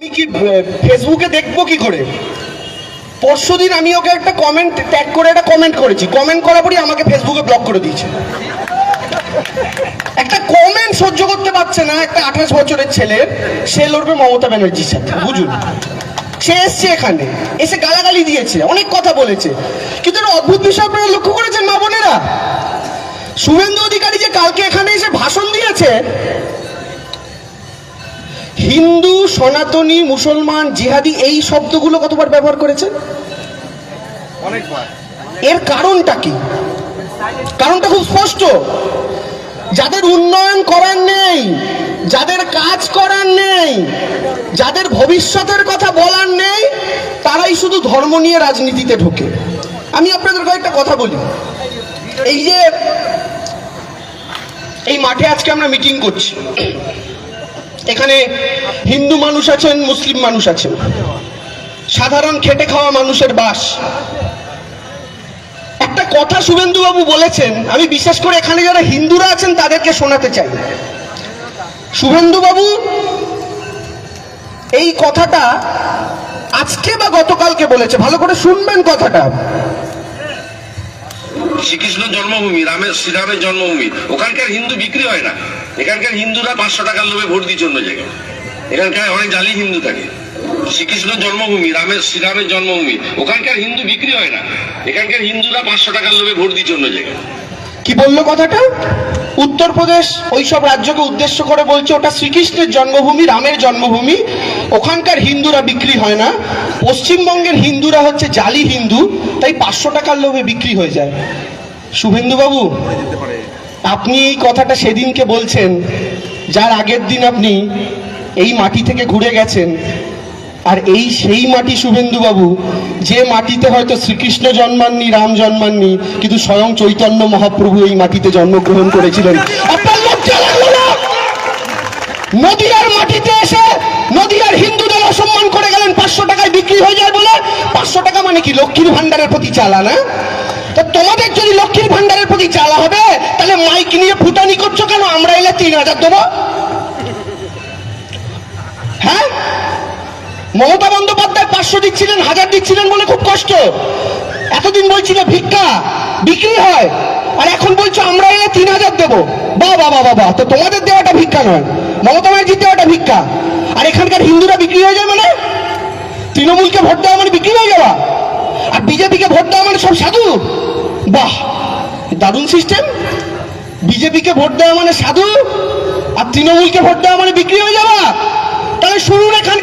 কি ফেসবুকে দেখব কি করে? পরশুদিন আমি ওকে একটা কমেন্ট ট্যাগ করে একটা কমেন্ট করেছি। কমেন্ট করার পরই আমাকে ফেসবুকে ব্লক করে দিয়েছে। একটা কমেন্ট সহ্য করতে পারছে না একটা আঠাশ বছরের ছেলে। সে লড়বে মমতা ব্যানার্জির সাথে, বুঝুন। সে এসছে এখানে, এসে গালাগালি দিয়েছে, অনেক কথা বলেছে। কিন্তু একটা অদ্ভুত বিষয় আপনারা লক্ষ্য করেছেন, মা বোনেরা? শুভেন্দু অধিকারী যে কালকে এখানে এসে ভাষণ দিয়েছে, হিন্দু সনাতনী মুসলমান জিহাদি এই শব্দগুলো কতবার ব্যবহার করেছেন? অনেকবার। এর কারণটা কি? কারণটা খুব স্পষ্ট। যাদের উন্নয়ন করার নেই যাদের কাজ করার নেই যাদের ভবিষ্যতের কথা বলার নেই তারাই শুধু ধর্ম নিয়ে রাজনীতিতে ঢোকে। আমি আপনাদের কয়েকটা কথা বলি। এই যে এই মাঠে আজকে আমরা মিটিং করছি। এখানে হিন্দু মানুষ আছেন, মুসলিম মানুষ আছেন। সাধারণ খেটে খাওয়া মানুষের বাস। একটা কথা শুভেন্দু বাবু বলেছেন, আমি বিশেষ করে এখানে যারা হিন্দুরা আছেন, তাদেরকে শোনাতে চাই। শুভেন্দু বাবু এই কথাটা আজকে বা গতকালকে বলেছে। ভালো করে শুনবেন কথাটা। শ্রীকৃষ্ণ জন্মভূমি, রামের, শ্রীরামের জন্মভূমি। ওখানকার হিন্দু বিক্রি হয় না। এখানকার হিন্দুরা পাঁচশো টাকার লোভে ভোট দিচ্ছে অন্য জায়গায়। এখানকার অনেক জালি হিন্দু থাকে। শ্রীকৃষ্ণ জন্মভূমি, রামের, শ্রীরামের জন্মভূমি। ওখানকার হিন্দু বিক্রি হয় না। এখানকার হিন্দুরা পাঁচশো টাকার লোভে ভোট দিচ্ছে অন্য জায়গায়। কি বলল কথাটা? উত্তরপ্রদেশ ওইসব রাজ্যকে উদ্দেশ্য করে বলছে ওটা শ্রীকৃষ্ণের জন্মভূমি, রামের জন্মভূমি। ওখানকার হিন্দুরা বিক্রি হয় না। পশ্চিমবঙ্গের হিন্দুরা হচ্ছে জালি হিন্দু, তাই পাঁচশো টাকার লোভে বিক্রি হয়ে যায়। শুভেন্দু বাবু আপনি এই কথাটা সেদিনকে বলছেন, যার আগের দিন আপনি এই মাটি থেকে ঘুরে গেছেন। আর এই সেই মাটি শুভেন্দু বাবু যে মাটিতে হয়তো শ্রীকৃষ্ণ জন্মাননি, রাম জন্মাননি, কিন্তু স্বয়ং চৈতন্য মহাপ্রভু এই মাটিতে জন্মগ্রহণ করেছিলেন। নদিয়ার মাটিতে এসে নদিয়ার হিন্দুদের অসম্মান করে গেলেন, পাঁচশো টাকায় বিক্রি হয়ে যায় বলে? পাঁচশো টাকা মানে কি লক্ষ্মীর ভান্ডারের প্রতি চালা না তো তোমাদের যদি লক্ষ্মীর ভান্ডারের প্রতি চালা হবে, তাহলে মাইক নিয়ে ফুটানি করছ কেন? আমরা এলে তিন হাজার দেবো। হ্যাঁ? মমতা বন্দ্যোপাধ্যায় পাঁচশো দিচ্ছিলেন, হাজার দিচ্ছিলেন বলে খুব কষ্ট। এতদিন বলছিল ভিক্ষা, বিক্রি হয়, আর এখন বলছো আমরা এলে তিন হাজার দেবো। বা বাবা বাবা তো তোমাদের দেওয়াটা ভিক্ষা নয়, মমতা ব্যানার্জির দেওয়াটা ভিক্ষা। আর এখানকার হিন্দুরা বিক্রি হয়ে যায় মানে? তৃণমূলকে ভোট দেওয়া মানে বিক্রি হয়ে যাওয়া। আর বিজেপিকে ভোট দেওয়া মানে সব সাধু। বাহ দারুণ সিস্টেম? বিজেপিকে ভোট দেওয়া মানে সাধু? আর তৃণমূলকে ভোট দেওয়া মানে বিক্রি হয়ে যাওয়া? তাহলে শুনুন এখান